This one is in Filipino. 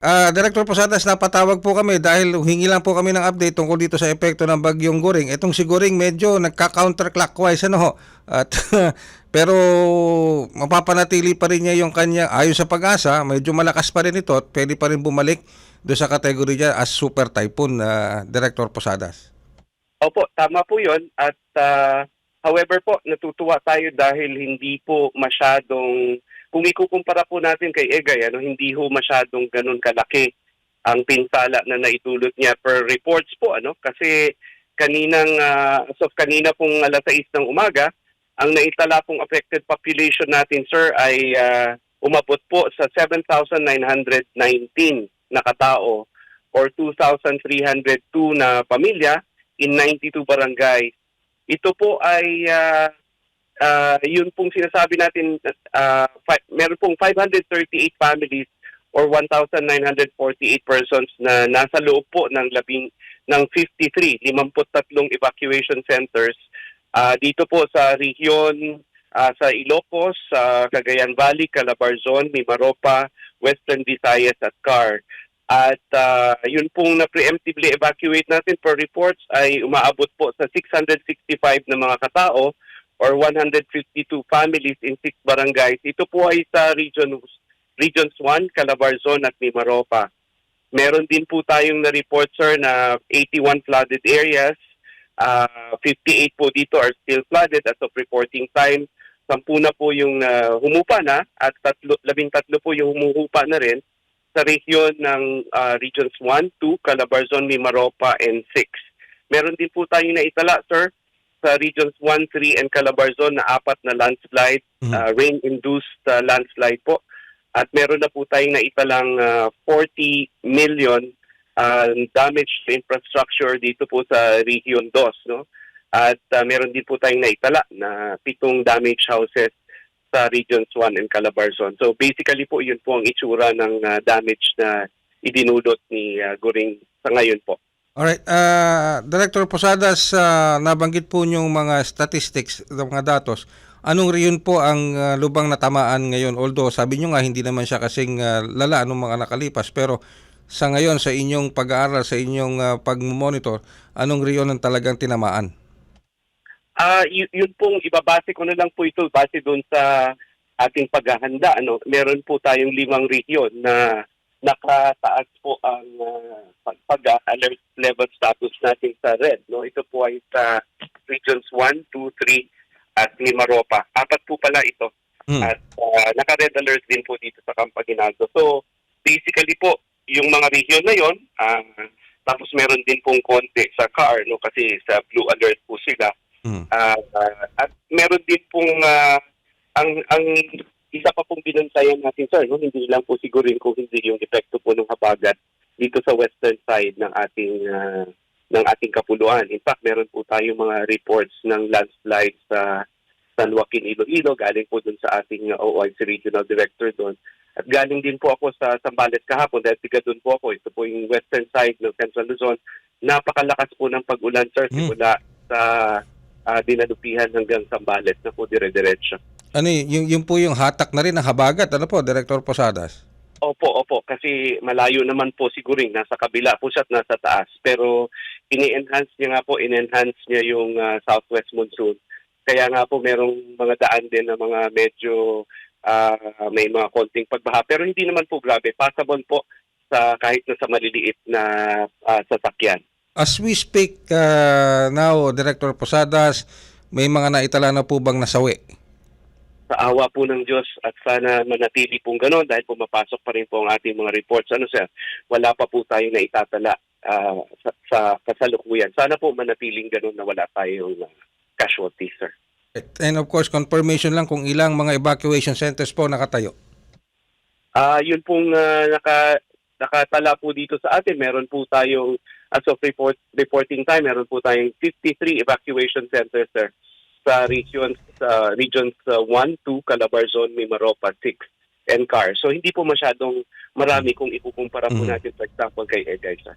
Ah, Director Posadas, napatawag po kami dahil hingi lang po kami ng update tungkol dito sa epekto ng bagyong Goring. Itong si Goring medyo nagka-counterclockwise ano ho. At pero mapapanatili pa rin niya yung kanya ayon sa pag-asa, medyo malakas pa rin ito at pwede pa rin bumalik do sa kategory niya as super typhoon na Director Posadas. Opo, tama po yun. At ah, however po, natutuwa tayo dahil hindi po masyadong, kung ikukumpara po natin kay Egay, ano, hindi ho masyadong ganun kalaki ang pinsala na naitulot niya per reports po. ano Kasi kaninang, as of kanina pong alas 6 ng umaga, ang naitala pong affected population natin, sir, ay ah, umabot po sa 7,919 na katao or 2,302 na pamilya in 92 barangay. Ito po ay ah, ah, yun pong sinasabi natin ah, fi- meron pong 538 families or 1,948 persons na nasa loob po ng labing ng 53, 53 evacuation centers ah, dito po sa region ah, sa Ilocos, sa Cagayan Valley, Calabarzon, Mimaropa, Western Visayas at CAR. At ah, yun pong na preemptively evacuate natin per reports ay umaabot po sa 665 na mga katao or 152 families in six barangays. Ito po ay sa region, Regions 1, Calabarzon at Mimaropa. Meron din po tayong na-report, sir, na 81 flooded areas. Ah, 58 po dito are still flooded as of reporting time. Sampu na po yung ah, humupa na at tatlo, labing tatlo po yung humuhupa na rin sa region ng ah, Regions 1, 2, Calabarzon, Mimaropa, and 6. Meron din po tayong naitala, sir, sa Regions 1, 3, and Calabarzon na apat na landslide, Mhm. ah, rain-induced ah, landslide po. At meron na po tayong naitalang ah, 40 million ah, damage to infrastructure dito po sa Region 2. No? At ah, meron din po tayong naitala na pitong damage houses sa Regions 1 and Calabarzon. So basically po yun po ang itsura ng ah, damage na idinulot ni ah, Goring sa ngayon po. Alright, ah Director Posadas, ah, nabanggit po yung mga statistics, mga datos. Anong riyon po ang ah, lubang natamaan ngayon? Although sabi nyo nga hindi naman siya kasing ah, lala nung mga nakalipas, pero sa ngayon sa inyong pag-aaral, sa inyong ah, pag-monitor, anong riyon ang talagang tinamaan? Ah, y- yun pong ibabase ko na lang po ito base doon sa ating paghahanda. Ano, meron po tayong limang region na nakataas po ang pag- pag-alert level status natin sa red. No, ito po ay sa regions 1, 2, 3 at Mimaropa. Apat po pala ito. Hmm. At ah, naka-red alert din po dito sa Campaginaldo. So, basically po, yung mga region na yon, ah, tapos meron din pong konti sa CAR, no, kasi sa blue alert po sila. Ah, ah, at meron din pong ah, ang ang isa pa pong binantayan natin sir, no? hindi lang po sigurin kung hindi yung epekto po ng habagat dito sa western side ng ating ah, ng ating kapuluan. In fact, meron po tayong mga reports ng landslide sa San Joaquin, Iloilo, galing po dun sa ating uh, OIC Regional Director doon. At galing din po ako sa Sambales kahapon dahil tiga doon po ako. Ito po yung western side ng Central Luzon. Napakalakas po ng pag-ulan, sir, Hmm. simula sa uh, dinalupihan hanggang Sambales na po dire-diretso. Ano yung, yung po yung hatak na rin ng habagat, ano po, Director Posadas? Opo, opo, kasi malayo naman po siguring nasa kabila po siya at nasa taas. Pero ini-enhance niya nga po, in-enhance niya yung ah, southwest monsoon. Kaya nga po merong mga daan din na mga medyo ah, may mga konting pagbaha. Pero hindi naman po grabe. Passable po sa kahit na sa maliliit na ah, sasakyan. As we speak uh, now, Director Posadas, may mga naitala na po bang nasawi? Sa awa po ng Diyos at sana manatili pong gano'n dahil pumapasok pa rin po ang ating mga reports. Ano sir, wala pa po tayo na itatala ah, sa, sa kasalukuyan. Sana po manatiling gano'n na wala tayong ah, casualties, sir. And of course, confirmation lang kung ilang mga evacuation centers po nakatayo. Ah, yun pong ah, naka nakatala po dito sa atin. Meron po tayong as of report reporting time, meron po tayong 53 evacuation centers sir sa regions sa regions uh, 1, 2, Calabarzon, Mimaropa, 6 and CAR. So hindi po masyadong marami kung ikukumpara po Mhm. natin for example kay sir.